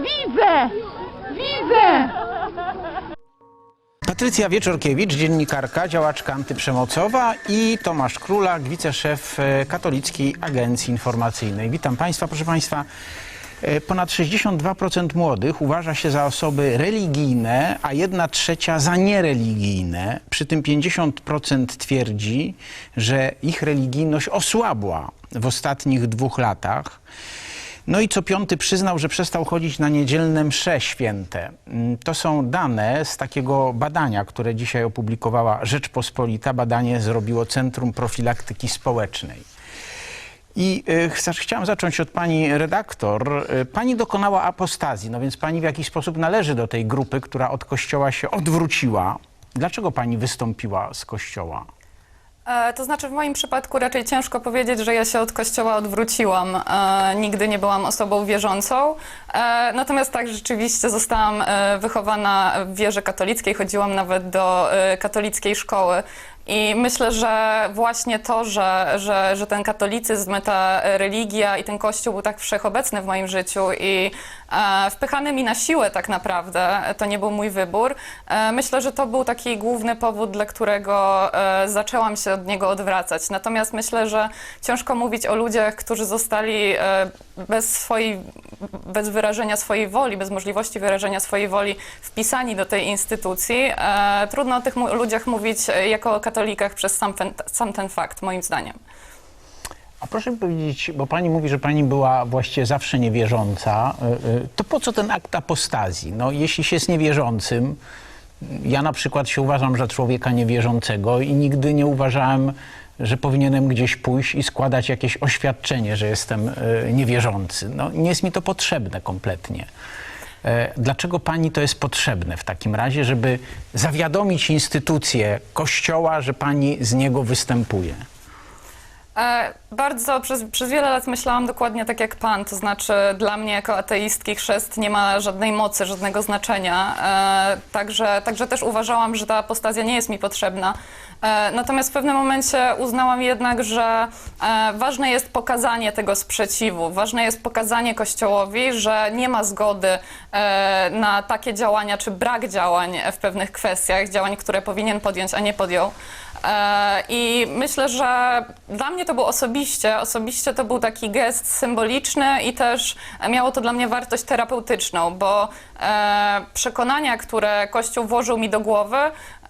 widzę! Widzę! Patrycja Wieczorkiewicz, dziennikarka, działaczka antyprzemocowa i Tomasz Królak, wiceszef e, Katolickiej Agencji Informacyjnej. Witam Państwa, proszę Państwa. e, Ponad 62% młodych uważa się za osoby religijne, a jedna trzecia za niereligijne. Przy tym 50% twierdzi, że ich religijność osłabła w ostatnich dwóch latach. No i co piąty przyznał, że przestał chodzić na niedzielne msze święte. Mm, To są dane z takiego badania, które dzisiaj opublikowała Rzeczpospolita. Badanie zrobiło Centrum Profilaktyki Społecznej. I y, chciałem zacząć od pani redaktor. Y, Pani dokonała apostazji, no więc pani w jakiś sposób należy do tej grupy, która od kościoła się odwróciła. Dlaczego pani wystąpiła z kościoła? E, To znaczy, w moim przypadku raczej ciężko powiedzieć, że ja się od kościoła odwróciłam. E, nigdy nie byłam osobą wierzącą. E, natomiast tak, rzeczywiście zostałam e, wychowana w wierze katolickiej, chodziłam nawet do e, katolickiej szkoły. I myślę, że właśnie to, że, że, że ten katolicyzm, ta religia i ten kościół był tak wszechobecny w moim życiu i e, wpychany mi na siłę tak naprawdę, to nie był mój wybór. E, myślę, że to był taki główny powód, dla którego e, zaczęłam się od niego odwracać. Natomiast myślę, że ciężko mówić o ludziach, którzy zostali e, bez swojej, bez wyrażenia swojej woli, bez możliwości wyrażenia swojej woli wpisani do tej instytucji. E, trudno o tych ludziach mówić e, jako o katolikach przez sam ten, sam ten fakt, moim zdaniem. A proszę mi powiedzieć, bo pani mówi, że pani była właściwie zawsze niewierząca, y, y, to po co ten akt apostazji? No, jeśli się jest niewierzącym, ja na przykład się uważam za człowieka niewierzącego i nigdy nie uważałem, że powinienem gdzieś pójść i składać jakieś oświadczenie, że jestem y, niewierzący. No, nie jest mi to potrzebne kompletnie. E, Dlaczego pani to jest potrzebne w takim razie, żeby zawiadomić instytucję Kościoła, że pani z niego występuje? E, bardzo przez, przez wiele lat myślałam dokładnie tak jak pan, to znaczy dla mnie jako ateistki chrzest nie ma żadnej mocy, żadnego znaczenia. E, także, także też uważałam, że ta apostazja nie jest mi potrzebna. E, natomiast w pewnym momencie uznałam jednak, że ważne jest pokazanie tego sprzeciwu, ważne jest pokazanie Kościołowi, że nie ma zgody na takie działania, czy brak działań w pewnych kwestiach, działań, które powinien podjąć, a nie podjął. E, I myślę, że dla mnie to było osobiście, osobiście to był taki gest symboliczny i też miało to dla mnie wartość terapeutyczną, bo przekonania, które Kościół włożył mi do głowy,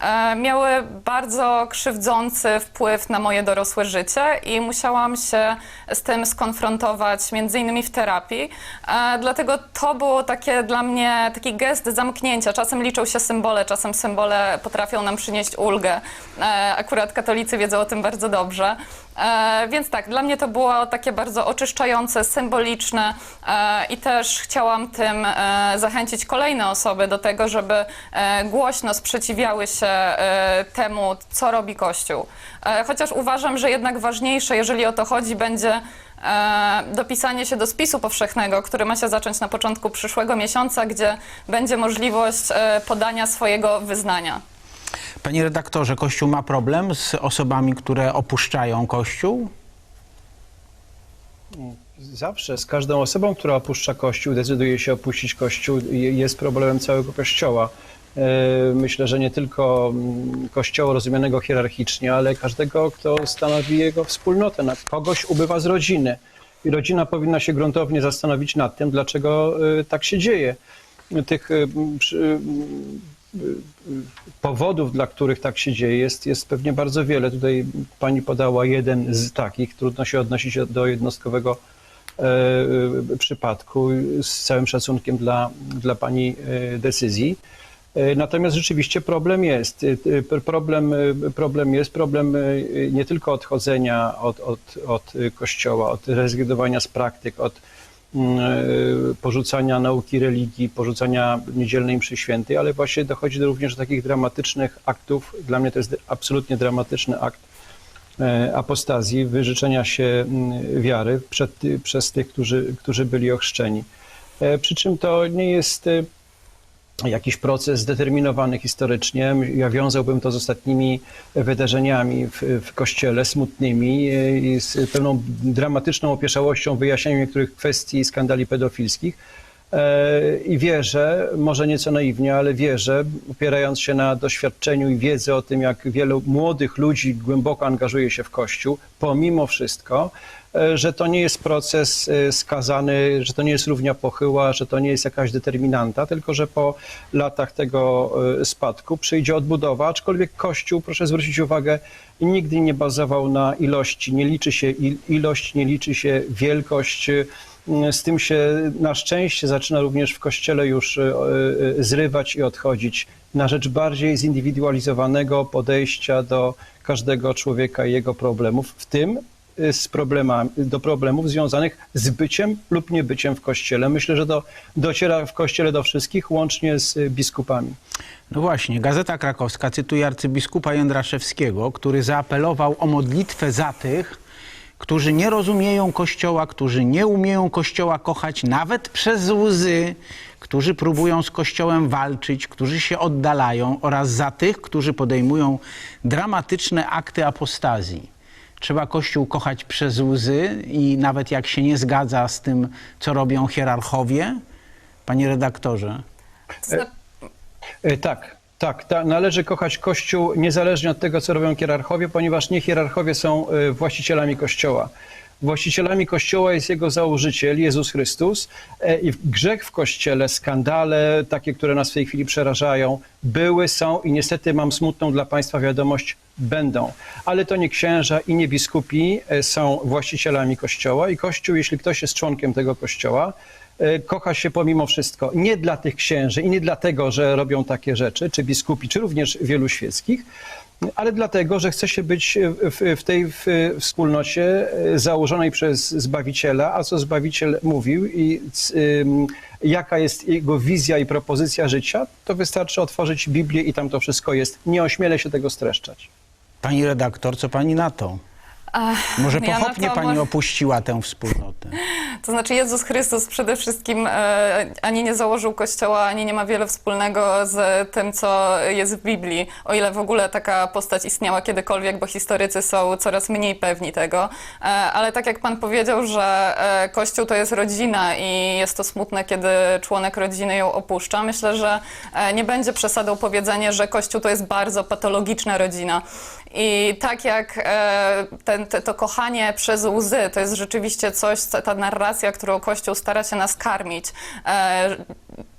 e, miały bardzo krzywdzący wpływ na moje dorosłe życie i musiałam się z tym skonfrontować między innymi w terapii. E, dlatego to było takie dla mnie taki gest zamknięcia. Czasem liczą się symbole, czasem symbole potrafią nam przynieść ulgę. E, akurat katolicy wiedzą o tym bardzo dobrze. E, więc tak, dla mnie to było takie bardzo oczyszczające, symboliczne e, i też chciałam tym e, zachęcić kolejne osoby do tego, żeby e, głośno sprzeciwiały się e, temu, co robi Kościół. E, chociaż uważam, że jednak ważniejsze, jeżeli o to chodzi, będzie e, dopisanie się do spisu powszechnego, który ma się zacząć na początku przyszłego miesiąca, gdzie będzie możliwość e, podania swojego wyznania. Panie redaktorze, Kościół ma problem z osobami, które opuszczają Kościół? Zawsze z każdą osobą, która opuszcza Kościół, decyduje się opuścić Kościół, je- jest problemem całego Kościoła. E, Myślę, że nie tylko mm, Kościoła rozumianego hierarchicznie, ale każdego, kto stanowi jego wspólnotę. Kogoś ubywa z rodziny i rodzina powinna się gruntownie zastanowić nad tym, dlaczego e, tak się dzieje. Tych e, powodów, dla których tak się dzieje, jest, jest pewnie bardzo wiele. Tutaj pani podała jeden z takich. Trudno się odnosić do jednostkowego e, przypadku z całym szacunkiem dla, dla pani e, decyzji. E, Natomiast rzeczywiście problem jest. Problem, problem jest, problem nie tylko odchodzenia od, od, od kościoła, od rezygnowania z praktyk, od porzucania nauki religii, porzucania niedzielnej mszy świętej, ale właśnie dochodzi do również do takich dramatycznych aktów. Dla mnie to jest absolutnie dramatyczny akt e, apostazji, wyrzeczenia się mm, wiary przed, przez tych, którzy, którzy byli ochrzczeni. E, Przy czym to nie jest e, jakiś proces zdeterminowany historycznie. Ja wiązałbym to z ostatnimi wydarzeniami w, w kościele, smutnymi e, i z pewną dramatyczną opieszałością wyjaśnieniem niektórych kwestii skandali pedofilskich. E, I wierzę, może nieco naiwnie, ale wierzę, opierając się na doświadczeniu i wiedzy o tym, jak wielu młodych ludzi głęboko angażuje się w Kościół, pomimo wszystko, e, że to nie jest proces e, skazany, że to nie jest równia pochyła, że to nie jest jakaś determinanta, tylko że po latach tego spadku przyjdzie odbudowa, aczkolwiek Kościół, proszę zwrócić uwagę, nigdy nie bazował na ilości, nie liczy się il- ilość, nie liczy się wielkość, z tym się na szczęście zaczyna również w kościele już e, e, zrywać i odchodzić na rzecz bardziej zindywidualizowanego podejścia do każdego człowieka i jego problemów, w tym e, z problemami, do problemów związanych z byciem lub niebyciem w kościele. Myślę, że to dociera w kościele do wszystkich, łącznie z biskupami. No właśnie, Gazeta Krakowska cytuje arcybiskupa Jędraszewskiego, który zaapelował o modlitwę za tych, którzy nie rozumieją Kościoła, którzy nie umieją Kościoła kochać nawet przez łzy, którzy próbują z Kościołem walczyć, którzy się oddalają oraz za tych, którzy podejmują dramatyczne akty apostazji. Trzeba Kościół kochać przez łzy i nawet jak się nie zgadza z tym, co robią hierarchowie. Panie redaktorze. Zna- E, Tak, tak. Ta, należy kochać Kościół niezależnie od tego, co robią hierarchowie, ponieważ nie hierarchowie są e, właścicielami Kościoła. Właścicielami Kościoła jest jego założyciel, Jezus Chrystus. E, I grzech w Kościele, skandale, takie, które nas w tej chwili przerażają, były, są i niestety mam smutną dla Państwa wiadomość, będą. Ale to nie księża i nie biskupi e, są właścicielami Kościoła i Kościół, jeśli ktoś jest członkiem tego Kościoła, kocha się pomimo wszystko. Nie dla tych księży i nie dlatego, że robią takie rzeczy, czy biskupi, czy również wielu świeckich, ale dlatego, że chce się być w, w tej w, wspólnocie e, założonej przez Zbawiciela, a co Zbawiciel mówił i jaka jest jego wizja i propozycja życia, to wystarczy otworzyć Biblię i tam to wszystko jest. Nie ośmielę się tego streszczać. Pani redaktor, co pani na to? Ach, Może ja na pochopnie to pani opuściła tę wspólnotę. To znaczy Jezus Chrystus przede wszystkim e, ani nie założył kościoła, ani nie ma wiele wspólnego z tym, co jest w Biblii. O ile w ogóle taka postać istniała kiedykolwiek, bo historycy są coraz mniej pewni tego. E, ale tak jak pan powiedział, że e, kościół to jest rodzina i jest to smutne, kiedy członek rodziny ją opuszcza. Myślę, że nie będzie przesadą powiedzenie, że kościół to jest bardzo patologiczna rodzina. I tak jak e, ten, te, to kochanie przez łzy, to jest rzeczywiście coś, co, ta narracja, którą Kościół stara się nas karmić, e,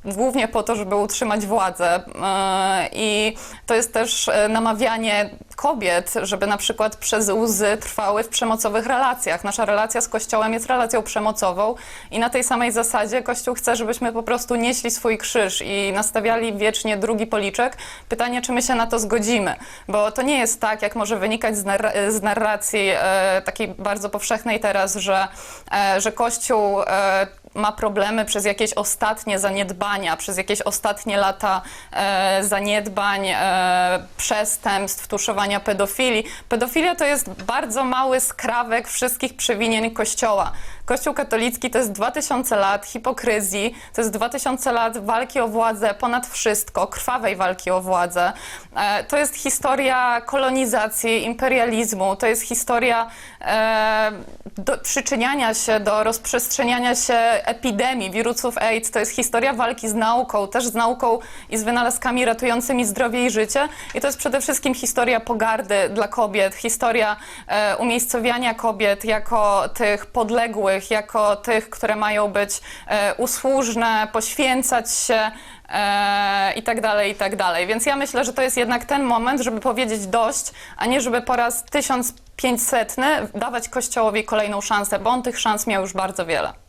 głównie po to, żeby utrzymać władzę. E, I to jest też e, namawianie kobiet, żeby na przykład przez łzy trwały w przemocowych relacjach. Nasza relacja z Kościołem jest relacją przemocową i na tej samej zasadzie Kościół chce, żebyśmy po prostu nieśli swój krzyż i nastawiali wiecznie drugi policzek. Pytanie, czy my się na to zgodzimy, bo to nie jest tak, jak może wynikać z, narra- z narracji e, takiej bardzo powszechnej teraz, że, e, że Kościół e, ma problemy przez jakieś ostatnie zaniedbania, przez jakieś ostatnie lata e, zaniedbań, e, przestępstw, tuszowania pedofilii. Pedofilia to jest bardzo mały skrawek wszystkich przewinień Kościoła. Kościół katolicki to jest 2000 lat hipokryzji, to jest 2000 lat walki o władzę ponad wszystko, krwawej walki o władzę. E, to jest historia kolonizacji, imperializmu, to jest historia e, do, przyczyniania się do rozprzestrzeniania się epidemii, wirusów AIDS, to jest historia walki z nauką, też z nauką i z wynalazkami ratującymi zdrowie i życie. I to jest przede wszystkim historia pogardy dla kobiet, historia e, umiejscowiania kobiet jako tych podległych, jako tych, które mają być e, usłużne, poświęcać się e, i tak dalej, i tak dalej. Więc ja myślę, że to jest jednak ten moment, żeby powiedzieć dość, a nie żeby po raz 1500 dawać Kościołowi kolejną szansę, bo on tych szans miał już bardzo wiele.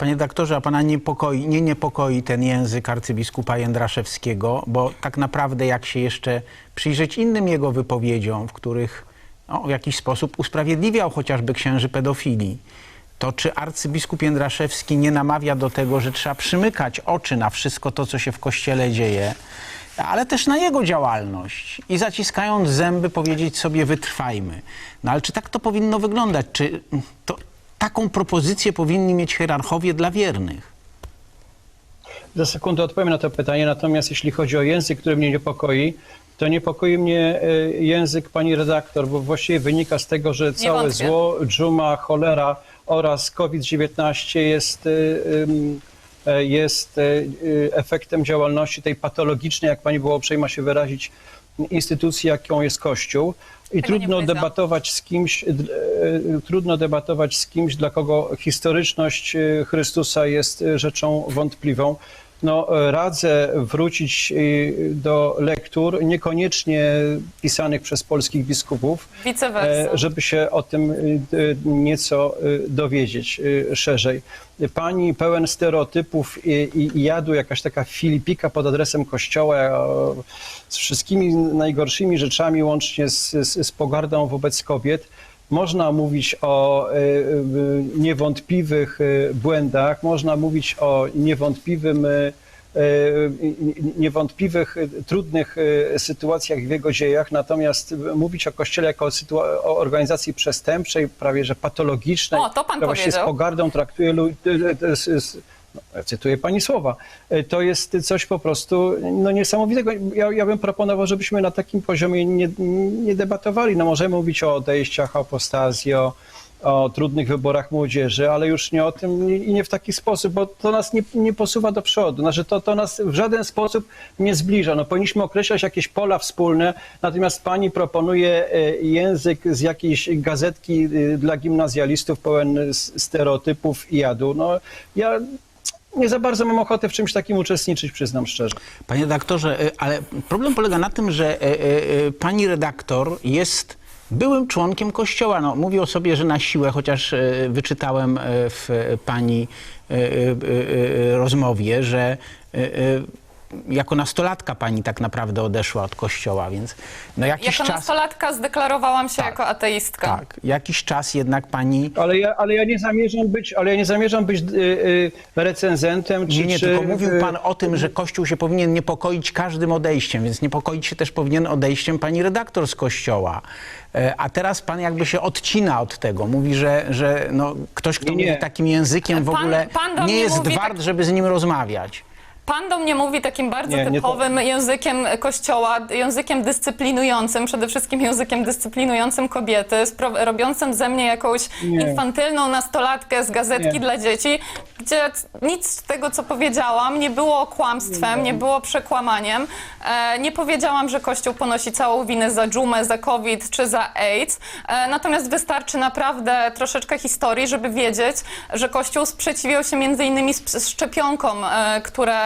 Panie doktorze, a pana niepokoi, nie niepokoi ten język arcybiskupa Jędraszewskiego, bo tak naprawdę jak się jeszcze przyjrzeć innym jego wypowiedziom, w których no, w jakiś sposób usprawiedliwiał chociażby księży pedofilii, to czy arcybiskup Jędraszewski nie namawia do tego, że trzeba przymykać oczy na wszystko to, co się w Kościele dzieje, ale też na jego działalność i zaciskając zęby powiedzieć sobie wytrwajmy. No ale czy tak to powinno wyglądać? Czy to, taką propozycję powinni mieć hierarchowie dla wiernych? Za sekundę odpowiem na to pytanie, natomiast jeśli chodzi o język, który mnie niepokoi, to niepokoi mnie e, język pani redaktor, bo właściwie wynika z tego, że całe zło, dżuma, cholera oraz COVID-19 jest e, e, jest efektem działalności tej patologicznej, jak pani była uprzejma się wyrazić, instytucji, jaką jest Kościół. I trudno debatować z kimś, e, trudno debatować z kimś, dla kogo historyczność e, Chrystusa jest rzeczą wątpliwą. No, radzę wrócić e, do lektur, niekoniecznie pisanych przez polskich biskupów, e, żeby się o tym d- nieco e, dowiedzieć szerzej. Pani pełen stereotypów i, i, jadu, jakaś taka filipika pod adresem kościoła z wszystkimi najgorszymi rzeczami, łącznie z, z, z pogardą wobec kobiet. Można mówić o e, e, niewątpliwych e, błędach, można mówić o niewątpliwym, niewątpliwych trudnych sytuacjach w jego dziejach, natomiast mówić o Kościele jako o, organizacji przestępczej, prawie że patologicznej, O, to pan która właśnie z powiedział. pogardą traktuje cytuję pani słowa, E, to jest coś po prostu no, niesamowitego. Ja, ja bym proponował, żebyśmy na takim poziomie nie, nie debatowali. No, możemy mówić o odejściach, o apostazji, o, o trudnych wyborach młodzieży, ale już nie o tym i nie w taki sposób, bo to nas nie, nie posuwa do przodu. Znaczy to, to nas w żaden sposób nie zbliża. No, powinniśmy określać jakieś pola wspólne, natomiast pani proponuje e, język z jakiejś gazetki e, dla gimnazjalistów pełen stereotypów i jadu. No, ja nie za bardzo mam ochotę w czymś takim uczestniczyć, przyznam szczerze. Panie redaktorze, y, ale problem polega na tym, że y, y, pani redaktor jest byłym członkiem kościoła. No, mówi o sobie, że na siłę, chociaż wyczytałem w pani rozmowie, że jako nastolatka pani tak naprawdę odeszła od kościoła, więc no jakiś Jako czas... nastolatka zdeklarowałam się Tak. jako ateistka. Tak, jakiś czas jednak pani... Ale ja, ale ja nie zamierzam być, ale ja nie zamierzam być y, y, recenzentem, czy, Nie, nie, czy, tylko mówił y, pan o tym, że Kościół się powinien niepokoić każdym odejściem, więc niepokoić się też powinien odejściem pani redaktor z Kościoła. E, A teraz pan jakby się odcina od tego. Mówi, że, że no, ktoś, kto Nie, nie. mówi takim językiem w Pan- ogóle pan nie jest wart, tak- żeby z nim rozmawiać. Pan do mnie mówi takim bardzo Nie, nie typowym językiem kościoła, językiem dyscyplinującym, przede wszystkim językiem dyscyplinującym kobiety, robiącym ze mnie jakąś Nie. infantylną nastolatkę z gazetki Nie. dla dzieci, gdzie nic z tego, co powiedziałam, nie było kłamstwem, nie było przekłamaniem. E, nie powiedziałam, że Kościół ponosi całą winę za dżumę, za COVID czy za AIDS. E, natomiast wystarczy naprawdę troszeczkę historii, żeby wiedzieć, że Kościół sprzeciwiał się między innymi szczepionkom, e, które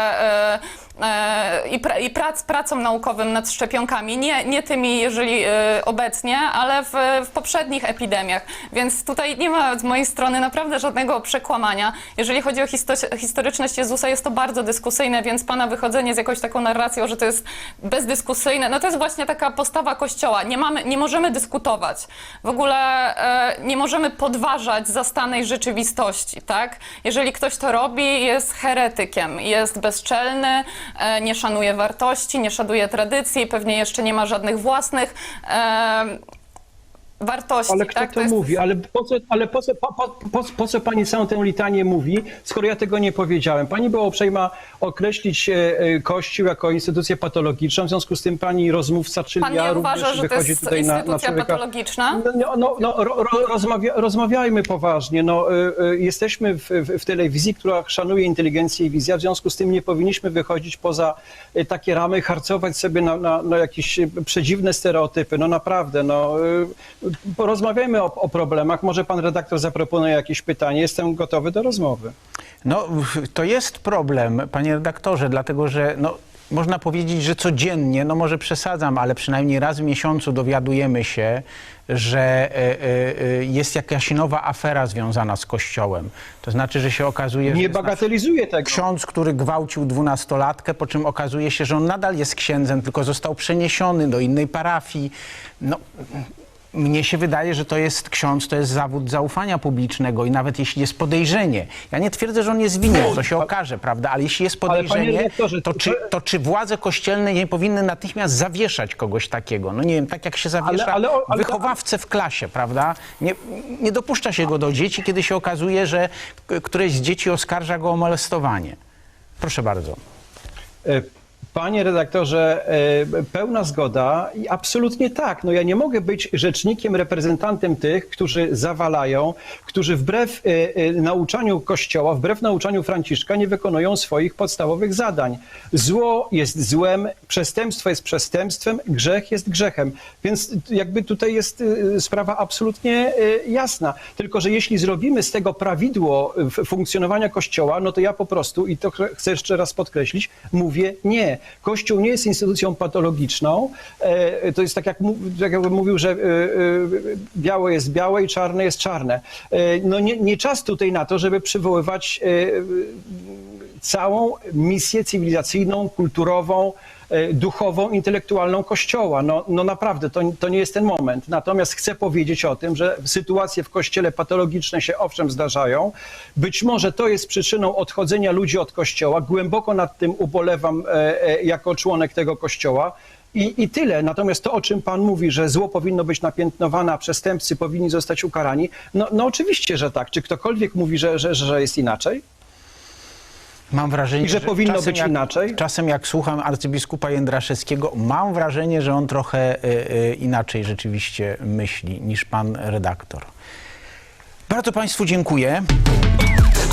i, pra, i prac, pracą naukowym nad szczepionkami, nie, nie tymi, jeżeli e, obecnie, ale w, w poprzednich epidemiach. Więc tutaj nie ma z mojej strony naprawdę żadnego przekłamania. Jeżeli chodzi o histo- historyczność Jezusa, jest to bardzo dyskusyjne, więc pana wychodzenie z jakąś taką narracją, że to jest bezdyskusyjne, no to jest właśnie taka postawa Kościoła. Nie, mamy, nie możemy dyskutować. W ogóle e, nie możemy podważać zastanej rzeczywistości, tak? Jeżeli ktoś to robi, jest heretykiem, jest bezczelny, e, nie szanuje wartości, nie szanuje tradycji, pewnie jeszcze nie ma żadnych własnych e, wartości. Ale kto tak? to, jest- mówi? Ale, po co, ale po, co, po, po, po, co pani całą tę litanię mówi, skoro ja tego nie powiedziałem? Pani była uprzejma określić e, e, Kościół jako instytucję patologiczną, w związku z tym pani rozmówca, czyli Pan ja również uważa, że to jest tutaj na, na człowieka. patologiczna? No, no, no, no ro, ro, rozmawia, rozmawiajmy poważnie. No, y, jesteśmy w, w, telewizji, która szanuje inteligencję i wizję, w związku z tym nie powinniśmy wychodzić poza takie ramy, harcować sobie na, na, na jakieś przedziwne stereotypy. No naprawdę, no, porozmawiajmy o, o problemach. Może pan redaktor zaproponuje jakieś pytanie. Jestem gotowy do rozmowy. No, to jest problem, panie redaktorze, dlatego że no, można powiedzieć, że codziennie, no może przesadzam, ale przynajmniej raz w miesiącu dowiadujemy się, że e, e, e, jest jakaś nowa afera związana z Kościołem. To znaczy, że się okazuje, że Nie bagatelizuję tego. ksiądz, który gwałcił dwunastolatkę, po czym okazuje się, że on nadal jest księdzem, tylko został przeniesiony do innej parafii. No, mnie się wydaje, że to jest ksiądz, to jest zawód zaufania publicznego i nawet jeśli jest podejrzenie, ja nie twierdzę, że on jest winien, to się okaże, prawda, ale jeśli jest Ale podejrzenie, to czy, to czy władze kościelne nie powinny natychmiast zawieszać kogoś takiego? No nie wiem, tak jak się zawiesza ale- ale- wychowawcę w klasie, prawda? Nie, nie dopuszcza się go do dzieci, kiedy się okazuje, że któreś z dzieci oskarża go o molestowanie. Proszę bardzo. Panie redaktorze, e, pełna zgoda i absolutnie tak. No ja nie mogę być rzecznikiem, reprezentantem tych, którzy zawalają, którzy wbrew e, e, nauczaniu Kościoła, wbrew nauczaniu Franciszka nie wykonują swoich podstawowych zadań. Zło jest złem, przestępstwo jest przestępstwem, grzech jest grzechem. Więc jakby tutaj jest sprawa absolutnie jasna. Tylko, że jeśli zrobimy z tego prawidło funkcjonowania Kościoła, no to ja po prostu, i to ch- chcę jeszcze raz podkreślić, mówię nie. Kościół nie jest instytucją patologiczną. E, To jest tak, jak, tak jakbym mówił, że e, e, białe jest białe i czarne jest czarne. No nie, nie czas tutaj na to, żeby przywoływać całą misję cywilizacyjną, kulturową, duchową, intelektualną Kościoła. No, no naprawdę, to, to nie jest ten moment. Natomiast chcę powiedzieć o tym, że sytuacje w Kościele patologiczne się owszem zdarzają. Być może to jest przyczyną odchodzenia ludzi od Kościoła. Głęboko nad tym ubolewam jako członek tego Kościoła. I, I tyle. Natomiast to, o czym Pan mówi, że zło powinno być napiętnowane, a przestępcy powinni zostać ukarani, no, no oczywiście, że tak. Czy ktokolwiek mówi, że, że, że jest inaczej? Mam wrażenie, I że powinno czasem być jak, inaczej? Czasem jak słucham arcybiskupa Jędraszewskiego, mam wrażenie, że on trochę y, y, inaczej rzeczywiście myśli niż pan redaktor. Bardzo Państwu dziękuję.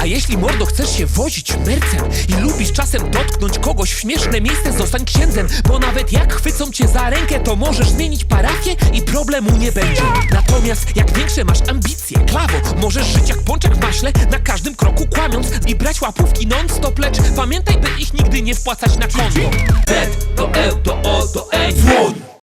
A jeśli mordo chcesz się wozić mercem i lubisz czasem dotknąć kogoś w śmieszne miejsce, zostań księdzem, bo nawet jak chwycą cię za rękę, to możesz zmienić parafię i problemu nie będzie. Natomiast jak większe masz ambicje, klawo, możesz żyć jak pączek w maśle, na każdym kroku kłamiąc i brać łapówki non-stop, lecz pamiętaj, by ich nigdy nie wpłacać na konto. Z to E to O to Ej, dzwoń!